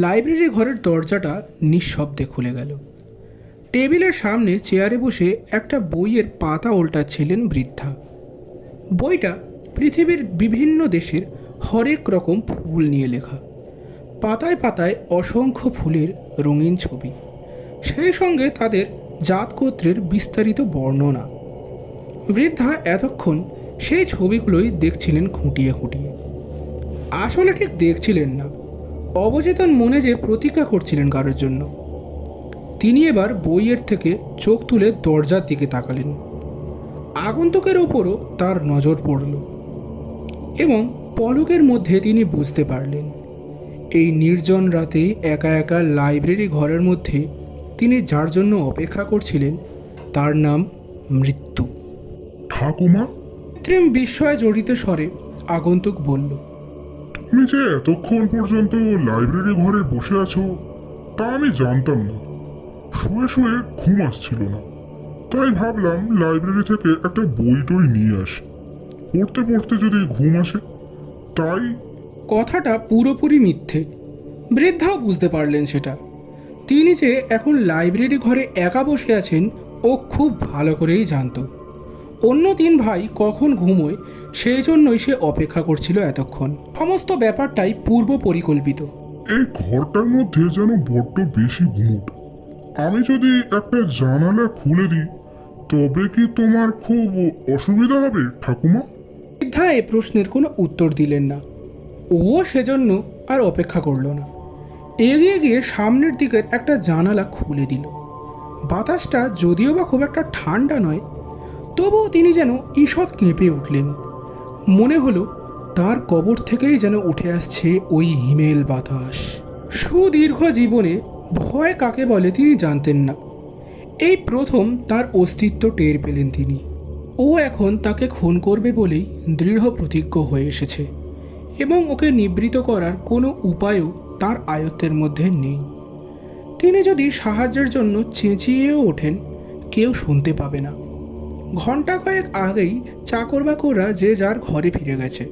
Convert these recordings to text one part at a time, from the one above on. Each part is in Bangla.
লাইব্রেরি ঘরের দরজাটা নিঃশব্দে খুলে গেল। টেবিলের সামনে চেয়ারে বসে একটা বইয়ের পাতা ওল্টাচ্ছিলেন বৃদ্ধা। বইটা পৃথিবীর বিভিন্ন দেশের হরেক রকম ফুল নিয়ে লেখা। পাতায় পাতায় অসংখ্য ফুলের রঙিন ছবি। সেই সঙ্গে তাদের জাতগোত্রের বিস্তারিত বর্ণনা। বৃদ্ধা এতক্ষণ সেই ছবিগুলোই দেখছিলেন খুঁটিয়ে খুঁটিয়ে। আসলে ঠিক দেখছিলেন না। অবচেতন মনে যে প্রতীক্ষা করছিলেন কারোর জন্য। তিনি এবার বইয়ের থেকে চোখ তুলে দরজার দিকে তাকালেন। আগন্তুকের ওপরও তার নজর পড়ল এবং পলকের মধ্যে তিনি বুঝতে পারলেন এই নির্জন রাতে একা একা লাইব্রেরি ঘরের মধ্যে তিনি যার জন্য অপেক্ষা করছিলেন তার নাম মৃত্যু। ঠাকুমা? কৃত্রিম বিস্ময়ে জড়িত স্বরে আগন্তুক বলল তুমি যে এতক্ষণ পর্যন্ত লাইব্রেরি ঘরে বসে আছো, তা আমি জানতাম না। শুয়ে শুয়ে ঘুম আসছিল না। তাই ভাবলাম লাইব্রেরি থেকে একটা বই টই নিয়ে আসি। পড়তে পড়তে যদি ঘুম আসে, তাই কথাটা পুরোপুরি মিথ্যে। বৃদ্ধাও বুঝতে পারলেন সেটা। তিনি যে এখন লাইব্রেরি ঘরে একা বসে আছেন, ও খুব ভালো করেই জানতো। অন্য তিন ভাই কখন ঘুমোয় সেই জন্যই সে অপেক্ষা করছিল এতক্ষণ। সমস্ত ব্যাপারটাই পূর্ব পরিকল্পিত। এই ঘরটার মধ্যে যেন বড্ড বেশি গুমট। আমি যদি একটা জানালা খুলে দিই তবে কি তোমার খুব অসুবিধা হবে ঠাকুমা? বৃদ্ধা এ প্রশ্নের কোনো উত্তর দিলেন না। ও সেজন্য আর অপেক্ষা করল না। এগিয়ে গিয়ে সামনের দিকের একটা জানালা খুলে দিল। বাতাসটা যদিও বা খুব একটা ঠান্ডা নয় তবুও তিনি যেন ঈষৎ কেঁপে উঠলেন। মনে হলো তার কবর থেকেই যেন উঠে আসছে ওই হিমেল বাতাস। সুদীর্ঘ জীবনে ভয় কাকে বলে তিনি জানতেন না। এই প্রথম তার অস্তিত্ব টের পেলেন তিনি। ও এখন তাকে খুন করবে বলেই দৃঢ় প্রতিজ্ঞ হয়ে এসেছে এবং ওকে নিবৃত করার কোনো উপায়ও তার আয়ত্তের মধ্যে নেই। তিনি যদি সাহায্যের জন্য চেঁচিয়েও ওঠেন, কেউ শুনতে পাবে না। ঘণ্টা কয়েক আগেই চাকর বাকররা যে যার ঘরে ফিরে গেছে।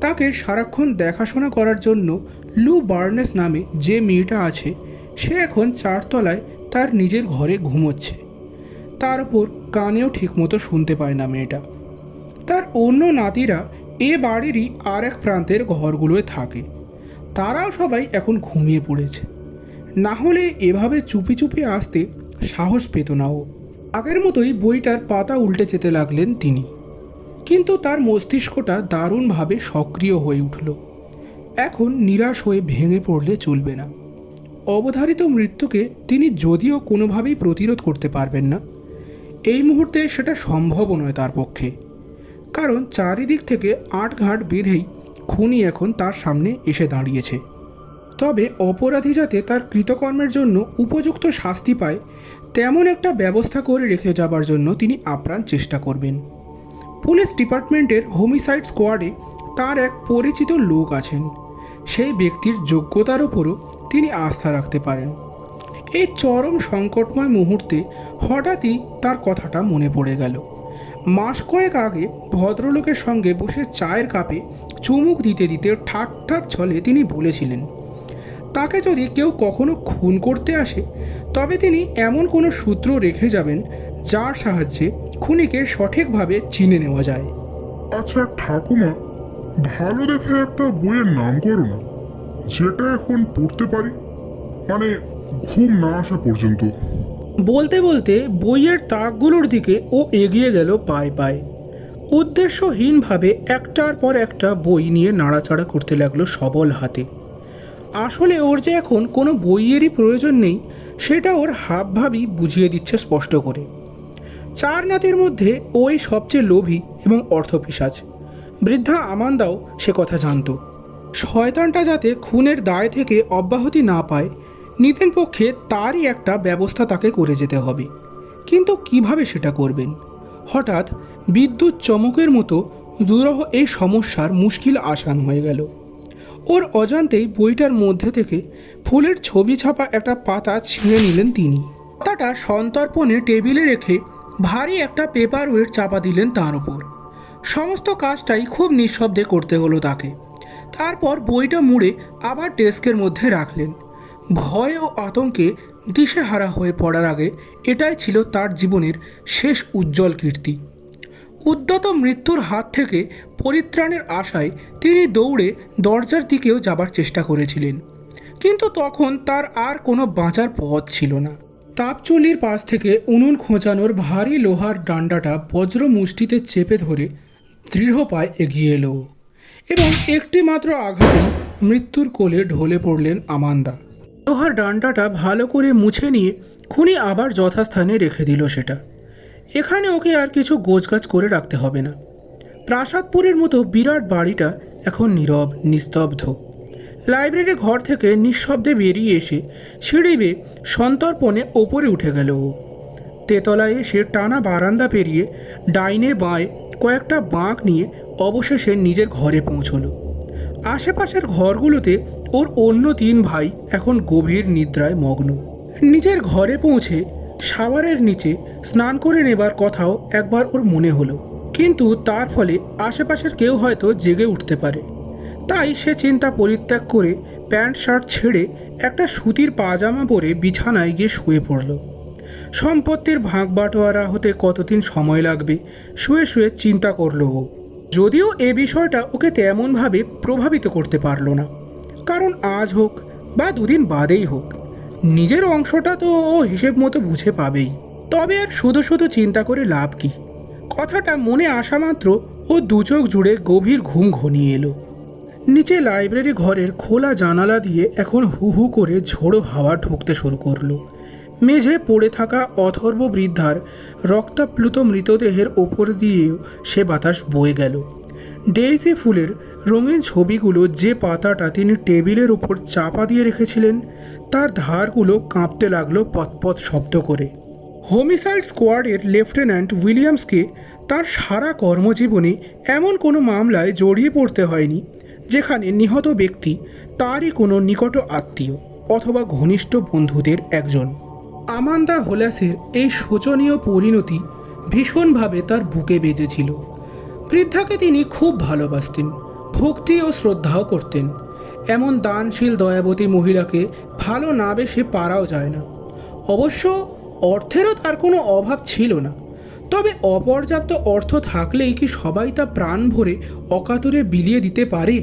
তাকে সারাক্ষণ দেখাশোনা করার জন্য লু বার্নেস নামে যে মেয়েটা আছে, সে এখন চারতলায় তার নিজের ঘরে ঘুমোচ্ছে। তার উপর কানেও ঠিকমতো শুনতে পায় না মেয়েটা। তার অন্য নাতিরা এ বাড়িরই আর এক প্রান্তের ঘরগুলোয় থাকে। তারাও সবাই এখন ঘুমিয়ে পড়েছে। না হলে এভাবে চুপি চুপি আসতে সাহস পেত না ও। আগের মতোই বইটার পাতা উল্টে যেতে লাগলেন তিনি। কিন্তু তার মস্তিষ্কটা দারুণভাবে সক্রিয় হয়ে উঠল। এখন নিরাশ হয়ে ভেঙে পড়লে চলবে না। অবধারিত মৃত্যুকে তিনি যদিও কোনোভাবেই প্রতিরোধ করতে পারবেন না। এই মুহূর্তে সেটা সম্ভবও নয় তার পক্ষে। কারণ চারিদিক থেকে আট ঘাট বেঁধেই খুনি এখন তার সামনে এসে দাঁড়িয়েছে। তবে অপরাধী যাতে তার কৃতকর্মের জন্য উপযুক্ত শাস্তি পায় তেমন একটা ব্যবস্থা করে রেখে যাবার জন্য তিনি আপ্রাণ চেষ্টা করবেন। পুলিশ ডিপার্টমেন্টের হোমিসাইড স্কোয়াডে তার এক পরিচিত লোক আছেন। সেই ব্যক্তির যোগ্যতার ওপরও তিনি আস্থা রাখতে পারেন। এই চরম সংকটময় মুহূর্তে হঠাৎই তার কথাটা মনে পড়ে গেল। মাস কয়েক আগে ভদ্রলোকের সঙ্গে বসে চায়ের কাপে চুমুক দিতে দিতে ঠাট ঠাট ছলে তিনি বলেছিলেন তাকে যদি কেউ কখনো খুন করতে আসে তবে তিনি এমন কোনো সূত্র রেখে যাবেন যার সাহায্যে খুনিকে সঠিকভাবে চিনে নেওয়া যায়। আচ্ছা ঠাকুমা ভালো দেখে একটা বইয়ের নাম করো না যেটা এখন পড়তে পারি? মানে ঘুম না আসা পর্যন্ত। বলতে বলতে বইয়ের তাকগুলোর দিকে ও এগিয়ে গেল পায়ে পায়ে। উদ্দেশ্যহীনভাবে একটার পর একটা বই নিয়ে নাড়াচাড়া করতে লাগল সবল হাতে। আসলে ওর যে এখন কোনো বইয়েরই প্রয়োজন নেই, সেটা ওর হাবভাবই বুঝিয়ে দিচ্ছে স্পষ্ট করে। চার নাতির মধ্যে ওই সবচেয়ে লোভী এবং অর্থপিসাজ বৃদ্ধা আমান্দাও সে কথা জানতো। শয়তানটা যাতে খুনের দায় থেকে অব্যাহতি না পায়, নিতেন পক্ষে তারই একটা ব্যবস্থা তাকে করে যেতে হবে। কিন্তু কীভাবে সেটা করবেন? হঠাৎ বিদ্যুৎ চমকের মতো দুরহ এই সমস্যার মুশকিল আসান হয়ে গেল। ওর অজান্তেই বইটার মধ্যে থেকে ফুলের ছবি ছাপা একটা পাতা ছিঁড়ে নিলেন তিনি। পাতাটা সন্তর্পণে টেবিলে রেখে ভারী একটা পেপার ওয়েট চাপা দিলেন তার ওপর সমস্ত কাজটাই খুব নিঃশব্দে করতে হলো তাকে। তারপর বইটা মুড়ে আবার ডেস্কের মধ্যে রাখলেন। ভয় ও আতঙ্কে দিশেহারা হয়ে পড়ার আগে এটাই ছিল তার জীবনের শেষ উজ্জ্বল কীর্তি। উদ্যত মৃত্যুর হাত থেকে পরিত্রাণের আশায় তিনি দৌড়ে দরজার দিকেও যাবার চেষ্টা করেছিলেন। কিন্তু তখন তার আর কোনো বাঁচার পথ ছিল না। তাপচুলির পাশ থেকে উনুন খোঁচানোর ভারী লোহার ডান্ডাটা বজ্র মুষ্টিতে চেপে ধরে দৃঢ় পায়ে এগিয়ে এলো এবং একটি মাত্র আঘাতে মৃত্যুর কোলে ঢলে পড়লেন আমান্দা। লোহার ডান্ডাটা ভালো করে মুছে নিয়ে খুনি আবার যথাস্থানে রেখে দিল সেটা। এখানে ওকে আর কিছু গোছগাছ করে রাখতে হবে না। প্রাসাদপুরের মতো বিরাট বাড়িটা এখন নীরব, নিস্তব্ধ। লাইব্রেরি ঘর থেকে নিঃশব্দে বেরিয়ে এসে সিঁড়ি বেয়ে সন্তর্পণে ওপরে উঠে গেল ও। তেতলায় এসে টানা বারান্দা পেরিয়ে ডাইনে বাঁয়ে কয়েকটা বাঁক নিয়ে অবশেষে নিজের ঘরে পৌঁছল। আশেপাশের ঘরগুলোতে ওর অন্য তিন ভাই এখন গভীর নিদ্রায় মগ্ন। নিজের ঘরে পৌঁছে শাওয়ারের নিচে স্নান করে নেবার কথাও একবার ওর মনে হলো। কিন্তু তার ফলে আশেপাশের কেউ হয়তো জেগে উঠতে পারে। তাই সে চিন্তা পরিত্যাগ করে প্যান্ট, শার্ট ছেড়ে একটা সুতির পাজামা পরে বিছানায় গিয়ে শুয়ে পড়ল। সম্পত্তির ভাগ বাটোয়ারা হতে কতদিন সময় লাগবে, শুয়ে শুয়ে চিন্তা করল ও। যদিও এ বিষয়টা ওকে তেমনভাবে প্রভাবিত করতে পারল না। কারণ আজ হোক বা দুদিন বাদেই হোক নিজের অংশটা তো ও হিসেব মতো বুঝে পাবেই। তবে আর শুধু শুধু চিন্তা করে লাভ কি? কথাটা মনে আসা মাত্র ও দুচোখ জুড়ে গভীর ঘুম ঘনিয়ে এলো। নিচে লাইব্রেরি ঘরের খোলা জানালা দিয়ে এখন হু হু করে ঝোড়ো হাওয়া ঢুকতে শুরু করল। মেঝে পড়ে থাকা অথর্ব বৃদ্ধার রক্তাপ্লুত মৃতদেহের ওপর দিয়েও সে বাতাস বয়ে গেল। ডেইসি ফুলের রঙিন ছবিগুলো যে পাতাটা তিনি টেবিলের উপর চাপা দিয়ে রেখেছিলেন, তার ধারগুলো কাঁপতে লাগল পথপথ শব্দ করে। হোমিসাইড স্কোয়াডের লেফটেন্যান্ট উইলিয়ামসকে তার সারা কর্মজীবনে এমন কোনো মামলায় জড়িয়ে পড়তে হয়নি, যেখানে নিহত ব্যক্তি তারই কোনো নিকট আত্মীয় অথবা ঘনিষ্ঠ বন্ধুদের একজন। আমান্দা হোলাসের এই শোচনীয় পরিণতি ভীষণভাবে তার বুকে বেজেছিল। বৃদ্ধাকে তিনি খুব ভালোবাসতেন, ভক্তি ও শ্রদ্ধাও করতেন। এমন দানশীল, দয়াবতী মহিলাকে ভালো না বেশে পারাও যায় না। অবশ্য অর্থেরও তার কোনো অভাব ছিল না। তবে অপর্যাপ্ত অর্থ থাকলেই কি সবাই তা প্রাণ ভরে অকাতরে বিলিয়ে দিতে পারে?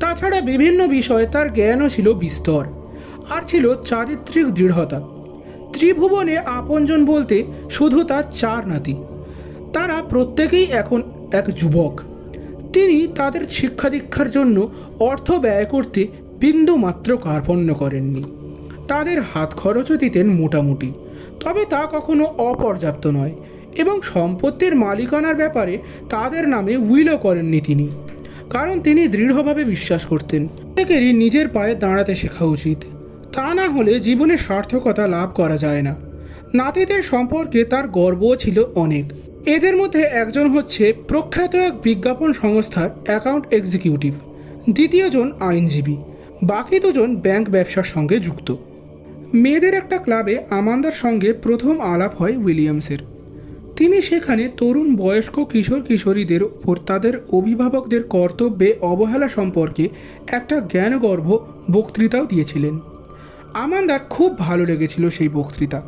তাছাড়া বিভিন্ন বিষয়ে তার জ্ঞানও ছিল বিস্তর, আর ছিল চারিত্রিক দৃঢ়তা। ত্রিভুবনে আপনজন বলতে শুধু তার চার নাতি। তারা প্রত্যেকেই এখন এক যুবক। তিনি তাদের শিক্ষা দীক্ষার জন্য অর্থ ব্যয় করতে বিন্দু মাত্র কার্পণ্য করেননি। তাদের হাত খরচও দিতেন মোটামুটি, তবে তা কখনো অপর্যাপ্ত নয় এবং সম্পত্তির মালিকানার ব্যাপারে তাদের নামে উইলও করেননি তিনি, কারণ তিনি দৃঢ়ভাবে বিশ্বাস করতেন। প্রত্যেকেরই নিজের পায়ে দাঁড়াতে শেখা উচিত। তা না হলে জীবনে সার্থকতা লাভ করা যায় না। নাতিদের সম্পর্কে তার গর্বও ছিল অনেক। এদের মধ্যে একজন হচ্ছে প্রখ্যাত এক বিজ্ঞাপন সংস্থার অ্যাকাউন্ট এক্সিকিউটিভ, দ্বিতীয়জন আইনজীবী, বাকি দুজন ব্যাংক ব্যবসার সঙ্গে যুক্ত। মেয়েদের একটা ক্লাবে আমান্দার সঙ্গে প্রথম আলাপ হয় উইলিয়ামসের। তিনি সেখানে তরুণ বয়স্ক কিশোর কিশোরীদের ওপর তাদের অভিভাবকদের কর্তব্যে অবহেলা সম্পর্কে একটা জ্ঞানগর্ভ বক্তৃতাও দিয়েছিলেন। আমান্দার খুব ভালো লেগেছিল সেই বক্তৃতা।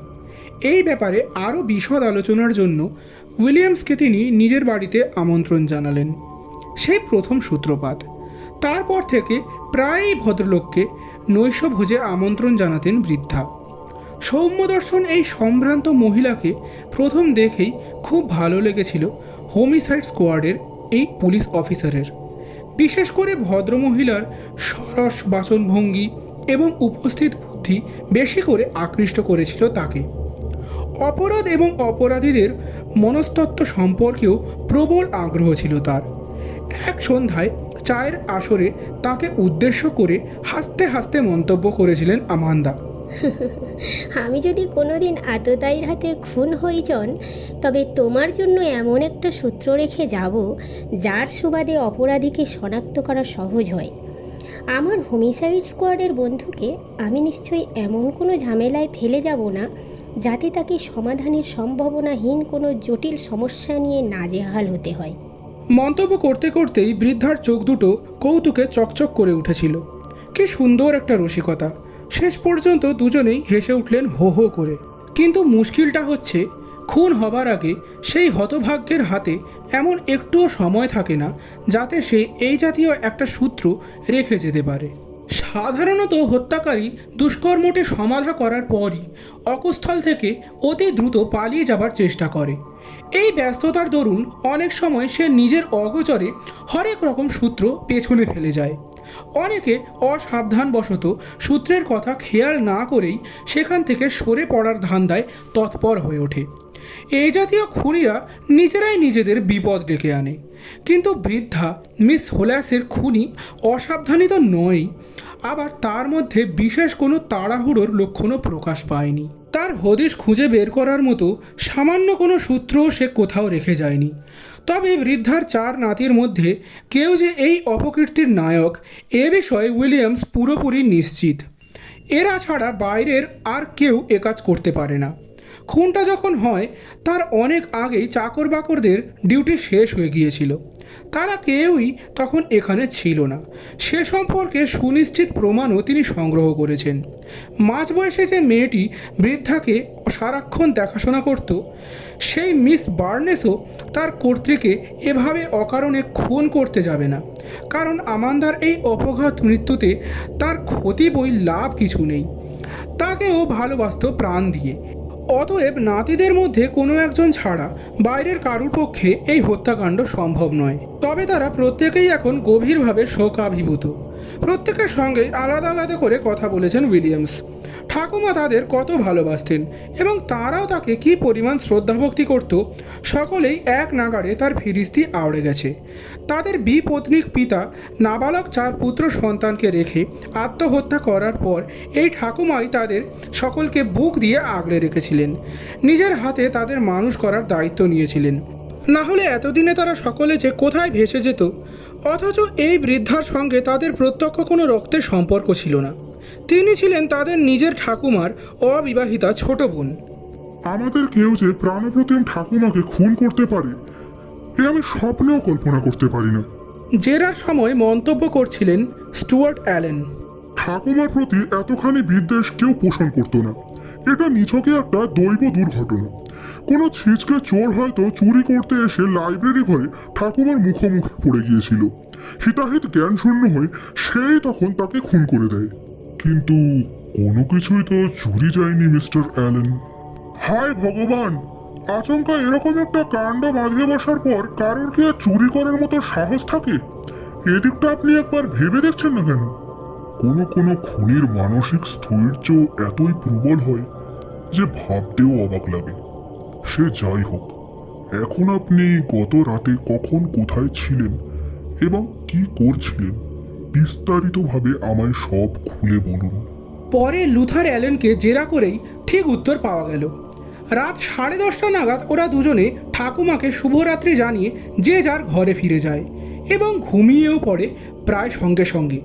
এই ব্যাপারে আরও বিশদ আলোচনার জন্য উইলিয়ামসকে তিনি নিজের বাড়িতে আমন্ত্রণ জানালেন। সেই প্রথম সূত্রপাত। তারপর থেকে প্রায়ই ভদ্রলোককে নৈশভোজে আমন্ত্রণ জানাতেন বৃদ্ধা। সৌম্যদর্শন এই সম্ভ্রান্ত মহিলাকে প্রথম দেখেই খুব ভালো লেগেছিল হোমিসাইড স্কোয়াডের এই পুলিশ অফিসারের। বিশেষ করে ভদ্রমহিলার সরস বাচনভঙ্গি এবং উপস্থিত বুদ্ধি বেশি করে আকৃষ্ট করেছিল তাকে। অপরাধ এবং অপরাধীদের মনস্তত্ত্ব সম্পর্কেও প্রবল আগ্রহ ছিল তার। এক সন্ধ্যায় চায়ের আসরে তাকে উদ্দেশ্য করে হাসতে হাসতে মন্তব্য করেছিলেন আমান্দা। আমি যদি কোনোদিন আততায়ীর হাতে খুন হই যান তবে তোমার জন্য এমন একটা সূত্র রেখে যাব, যার সুবাদে অপরাধীকে শনাক্ত করা সহজ হয়। আমার হোমিসাইড স্কোয়াডের বন্ধুকে আমি নিশ্চয়ই এমন কোনো ঝামেলায় ফেলে যাব না যাতে তাকে সমাধানের সম্ভাবনাহীন কোনো জটিল সমস্যা নিয়ে নাজেহাল হতে হয়। মন্তব্য করতে করতেই বৃদ্ধার চোখ দুটো কৌতুকে চকচক করে উঠেছিল। কি সুন্দর একটা রসিকতা। শেষ পর্যন্ত দুজনেই হেসে উঠলেন হো হো করে। কিন্তু মুশকিলটা হচ্ছে, খুন হবার আগে সেই হতভাগ্যের হাতে এমন একটুও সময় থাকে না যাতে সে এই জাতীয় একটা সূত্র রেখে যেতে পারে। সাধারণত হত্যাকারী দুষ্কর্মটি সমাধা করার পরই অকস্থল থেকে অতি দ্রুত পালিয়ে যাবার চেষ্টা করে। এই ব্যস্ততার দরুন অনেক সময় সে নিজের অগোচরে হরেক রকম সূত্র পেছনে ফেলে যায়। অনেকে অসাবধানবশত সূত্রের কথা খেয়াল না করেই সেখান থেকে সরে পড়ার ধান্দায় তৎপর হয়ে ওঠে। এই জাতীয় খুনিরা নিজেরাই নিজেদের বিপদ ডেকে আনে। কিন্তু বৃদ্ধা মিস হোলাসের খুনি অসাবধানী তো নয়। আবার তার মধ্যে বিশেষ কোনো তাড়াহুড়োর লক্ষণও প্রকাশ পায়নি। তার হদিশ খুঁজে বের করার মতো সামান্য কোনো সূত্রও সে কোথাও রেখে যায়নি। তবে বৃদ্ধার চার নাতির মধ্যে কেউ যে এই অপকীর্তির নায়ক, এ বিষয়ে উইলিয়ামস পুরোপুরি নিশ্চিত। এরা ছাড়া বাইরের আর কেউ একাজ করতে পারে না। খুনটা যখন হয়, তার অনেক আগেই চাকর বাকরদের ডিউটি শেষ হয়ে গিয়েছিল। তারা কেউই তখন এখানে ছিল না। সে সম্পর্কে সুনিশ্চিত প্রমাণও তিনি সংগ্রহ করেছেন। মাঝ বয়সে যে মেয়েটি বৃদ্ধাকে সারাক্ষণ দেখাশোনা করত, সেই মিস বার্নেসও তার কর্তৃকে এভাবে অকারণে খুন করতে যাবে না। কারণ আমান্দার এই অপঘাত মৃত্যুতে তার ক্ষতি বই লাভ কিছু নেই। তাকেও ভালোবাসত প্রাণ দিয়ে। অতএব নাতিদের মধ্যে কোনো একজন ছাড়া বাইরের কারুর পক্ষে এই হত্যাকাণ্ড সম্ভব নয়। তবে তারা প্রত্যেকেই এখন গভীরভাবে শোকাভিভূত। প্রত্যেকের সঙ্গে আলাদা আলাদা করে কথা বলেছেন উইলিয়ামস। ঠাকুমা তাদের কত ভালোবাসতেন এবং তারাও তাকে কি পরিমাণ শ্রদ্ধাভক্তি করত, সকলেই এক নাগাড়ে তার ফিরিস্তি আওড়ে গেছে। তাদের বিপত্নিক পিতা, নাবালক চার পুত্র সন্তানকে রেখে আত্মহত্যা করার পর এই ঠাকুমাই তাদের সকলকে বুক দিয়ে আগলে রেখেছিলেন। নিজের হাতে তাদের মানুষ করার দায়িত্ব নিয়েছিলেন। না হলে এতদিনে তারা সকলে যে কোথায় ভেসে যেত, অথচ এই বৃদ্ধার সঙ্গে তাদের প্রত্যক্ষ কোনো রক্তের সম্পর্ক ছিল না। তিনি ছিলেন তাদের নিজের ঠাকুমার অবিবাহিতা ছোট বোন। আমাদের কেউ যে প্রাণপ্রতিম ঠাকুমাকে খুন করতে পারে এ আমি স্বপ্নেও কল্পনা করতে পারি না। জেরার সময় মন্তব্য করছিলেন স্টুয়ার্ট অ্যালেন। ঠাকুমার প্রতি এতখানি বিদ্বেষ কেউ পোষণ করতো না। এটা নিছকে একটা দৈব দুর্ঘটনা। কোনো ছিচকে চোর হয়তো চুরি করতে এসে লাইব্রেরি ঘরে ঠাকুমার মুখোমুখি পড়ে গিয়েছিল। হিতাহিত জ্ঞান শূন্য হয়ে সেই তখন তাকে খুন করে দেয়। কিন্তু কোনো কিছুই তো চুরি যায়নি, মিস্টার অ্যালেন। হায় ভগবান! আচমকা এরকম একটা কাণ্ড বাঁধিয়ে বসার পর কারোর কি চুরি করার মতো সাহস থাকে? এদিকটা আপনি একবার ভেবে দেখছেন না কেন? কোনো কোনো খুনির মানসিক স্থৈর্য এতই প্রবল হয় যে ভাবতেও অবাক লাগে। সে যাই হোক, এখন আপনি গত রাতে কখন কোথায় ছিলেন এবং কি করছিলেন? বিস্তারিতভাবে আমায় সব খুলে বলুন। পরে লুথার অ্যালেনকে জেরা করেই ঠিক উত্তর পাওয়া গেল। রাত সাড়ে দশটা নাগাদ ওরা দুজনে ঠাকুমাকে শুভরাত্রি জানিয়ে যে যার ঘরে ফিরে যায় এবং ঘুমিয়েও পড়ে প্রায় সঙ্গে সঙ্গে।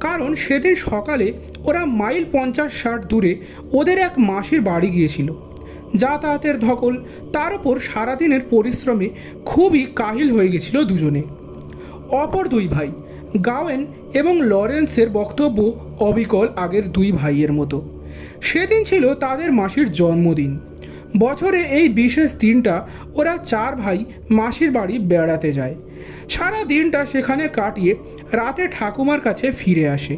কারণ সেদিন সকালে ওরা মাইল পঞ্চাশ ষাট দূরে ওদের এক মাসির বাড়ি গিয়েছিল। যাতায়াতের ধকল, তার ওপর সারাদিনের পরিশ্রমে খুবই কাহিল হয়ে গেছিল দুজনে। অপর দুই ভাই গাওয়েন এবং লরেন্সের বক্তব্য অবিকল আগের দুই ভাইয়ের মতো। সেদিন ছিল তাদের মাসির জন্মদিন। বছরে এই বিশেষ দিনটা ওরা চার ভাই মাসির বাড়ি বেড়াতে যায়। সারা দিনটা সেখানে কাটিয়ে রাতে ঠাকুমার কাছে ফিরে আসে।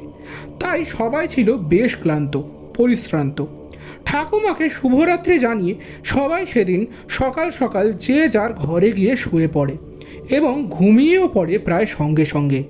তাই সবাই ছিল বেশ ক্লান্ত, পরিশ্রান্ত। ঠাকুমাকে শুভরাত্রি জানিয়ে সবাই সেদিন সকাল সকাল যে যার ঘরে গিয়ে শুয়ে পড়ে এবং ঘুমিয়েও পড়ে প্রায় সঙ্গে সঙ্গে।